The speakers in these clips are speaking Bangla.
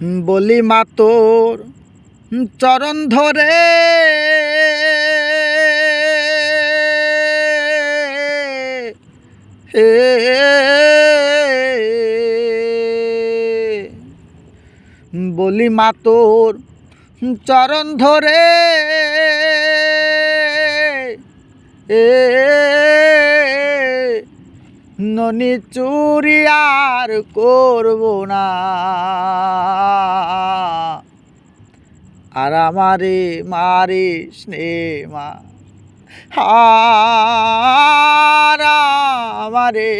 বলি মা তোর চরণ ধরে। বলি মা তোর চরণ ধরে। এ ননি চুরি আর করব না। আর আমারে মারে স্নেমা আর আমারে।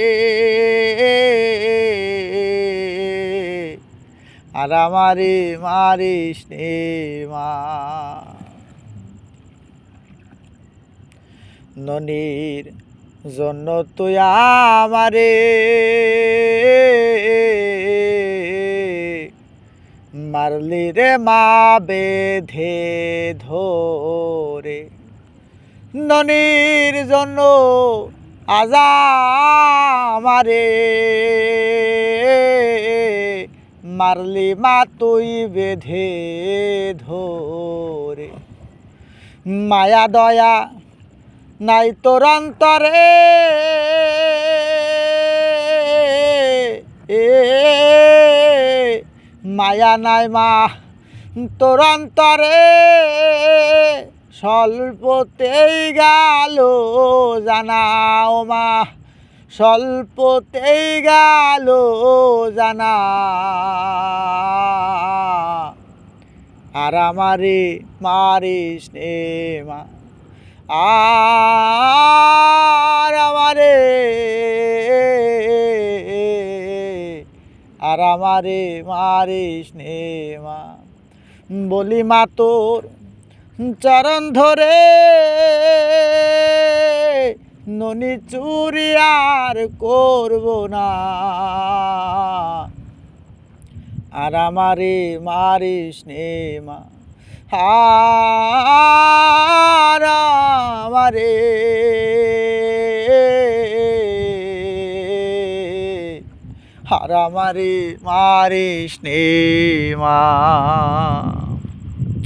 আর আমারে মারে স্নেমা ননির জন্য তুই আমারে মারলি রে মা বেধে ধরে। ননির জন্য আজা আমারে মারলি মা তুই বেধে ধরে। মায়া দয়া নাই তোর অন্তরে। এ মায়া নাই মা, তোর অন্তরে। স্বল্পতেই গেল জানাও মা, স্বল্পতেই গেল জানা। আর আমারে মারিস মা। আর আমারে আর আমারে মারিস নে মা। বলি মা, তোর চরণ ধরে ননি চুরি আর করব না। আর আমারে মারিস নে মা। আর আমারে হারামারে মারে স্নেমা